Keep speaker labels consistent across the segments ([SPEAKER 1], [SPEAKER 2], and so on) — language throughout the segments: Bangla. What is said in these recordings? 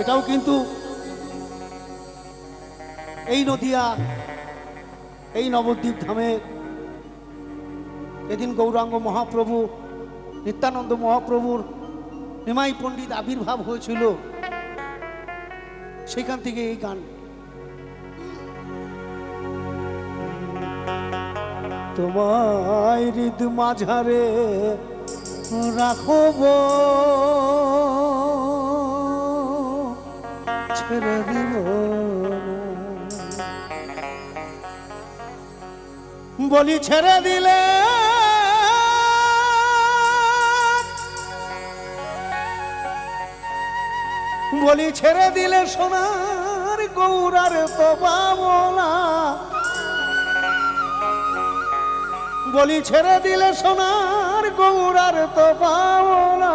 [SPEAKER 1] এটাও কিন্তু এই নদিয়া, এই নবদ্বীপ ধামে এদিন গৌরাঙ্গ মহাপ্রভু, নিত্যানন্দ মহাপ্রভুর নিমাই পণ্ডিত আবির্ভাব হয়েছিল। সেখান থেকে এই গান। তোমায় হৃদ মাঝারে রাখব। ছেড়ে দিব বলি ছেড়ে দিলে বলি ছেড়ে দিলে সোনার গৌরার তো না বলি ছেড়ে দিলে সোনার গৌরার তো পাবো না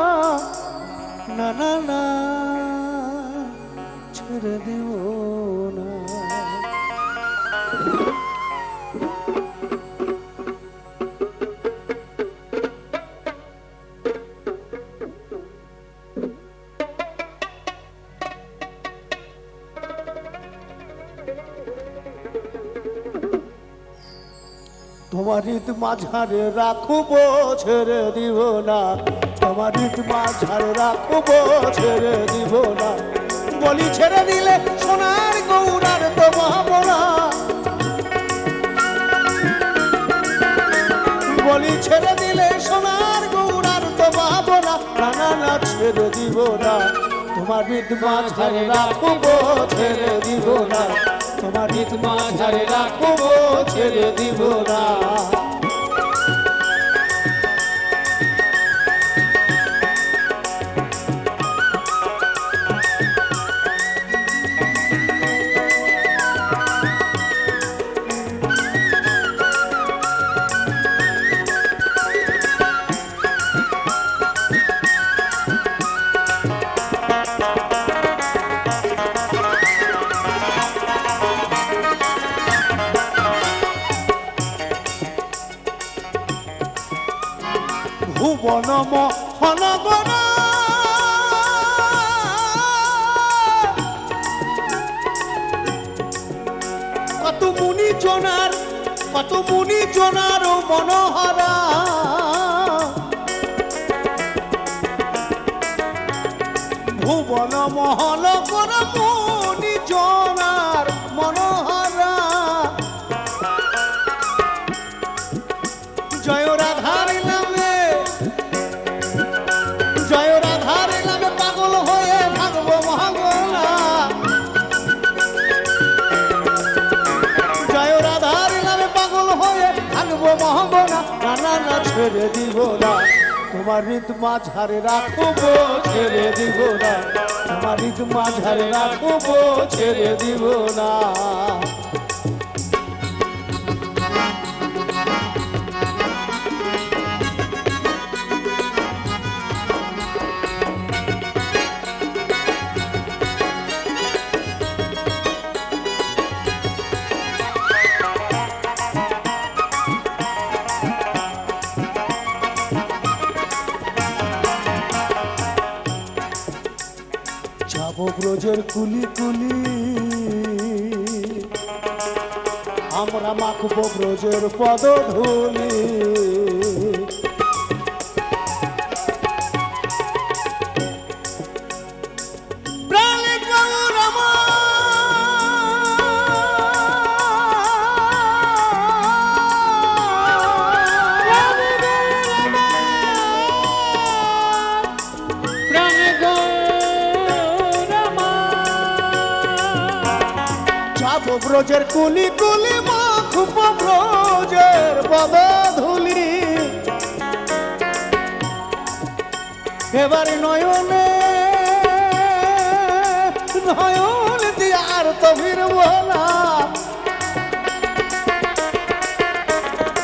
[SPEAKER 1] না না না। ছেড়ে দিব না। তোমার ঈদ মাঝারে রাখব, ছেড়ে দিব না। তোমার ঈদ মাঝারে রাখব, ছেড়ে দিব না। বলি ছেড়ে দিলে সোনার গৌরার তো পাবো না বলি ছেড়ে দিলে সোনার গৌরার তো পাবো না না ছেড়ে দিব না। তোমার ঈদ মাঝারে রাখব, ছেড়ে দিব না। তোমার ঈদ মাঝারে রাখব, ছেড়ে দিব না। ভুবন মহনগর কত মুনি জনার কত মুনি জনার মনোহরা। ভুবন মহল কর ছেড়ে দিব না। তোমার হৃদ মাঝারে রাখব, ছেড়ে দিব না। তোমার হৃদ মাঝারে রাখব, ছেড়ে দিব না। ব্রজের কুলি কুলি। আমরা মাখব ব্রজের পদধূলি। যাব ব্রজের কুলি কুলি মাখব ব্রজের পদধূলি এবার নয়নে, নয়ন দিয়ে আর তো ফিরব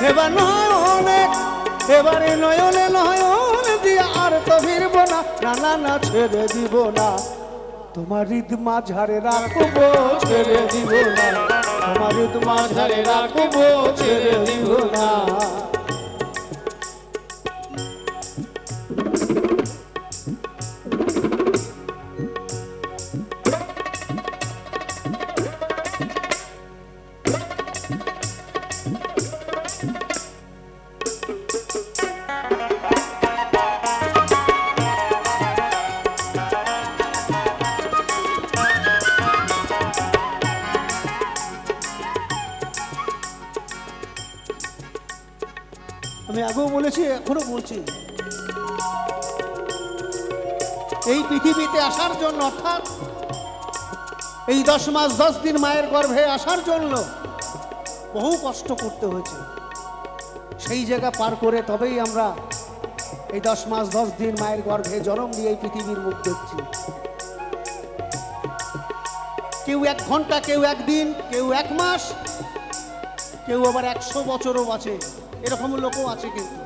[SPEAKER 1] এবার নয়নে, এবারে নয়নে, নয়ন দিয়ে আর তো ফিরব না না না না ছেড়ে দিব না তোমার হৃদ মাঝারে রাখব ছেড়ে দিব না। তোমার হৃদ মাঝারে রাখব ছেড়ে দিব না। আগেও বলেছি এখনও বলছি। এই পৃথিবীতে আসার জন্য, অর্থাৎ এই দশ মাস, দশ দিন মায়ের গর্ভে আসার জন্য বহু কষ্ট করতে হয়েছে। সেই জায়গা পার করে তবেই আমরা এই দশ মাস, দশ দিন মায়ের গর্ভে জন্ম দিয়ে এই পৃথিবীর মুখ দেখছি। কেউ এক ঘণ্টা, কেউ একদিন, কেউ এক মাস, কেউ আবার একশো বছরও বাঁচে। এরকম লোকও আছে কিন্তু।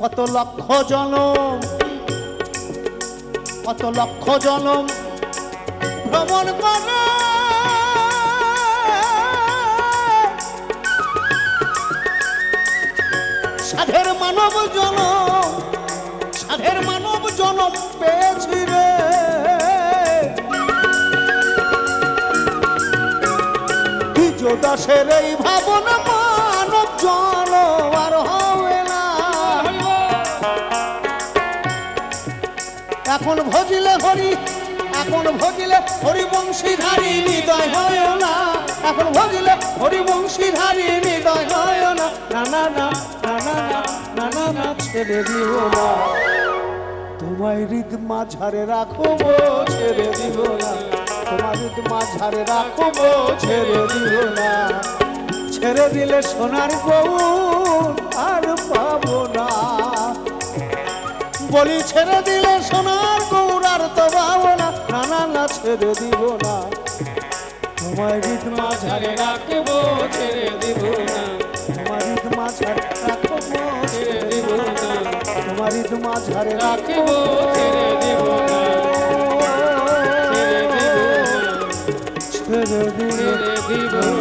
[SPEAKER 1] কত লক্ষ জনম, কত লক্ষ জনম ভ্রমণ করে। সাধের মানব জনম, সাধের মানব জনম পেয়েছি রে। দাসের এই ভাবনা মানব জন আর হবে না। এখন ভজিলে হরি, এখন ভজিলে হরিবংশীধারী হৃদয় হয় না। এখন ভজিলে হরিবংশীধারী হৃদয় হয় না। না না না না না না না ছেড়ে দিব না। তোমায় হৃদ মাঝারে রাখব, ছেড়ে দিব না। তোমার হৃদ মাঝারে রাখব ছেড়ে দিব না। ছেড়ে দিলে সোনার গৌর আর পাবো না। বলি ছেড়ে দিলে সোনার গৌর আর তো পাবো না না না ছেড়ে দিব না। তোমায় হৃদ মাঝারে
[SPEAKER 2] রাখব, ছেড়ে দিব না।
[SPEAKER 1] তোমার হৃদ মাঝারে রাখব, ছেড়ে দিব না। তোমার হৃদ মাঝারে রাখব,
[SPEAKER 2] ছেড়ে দিব না। দিব।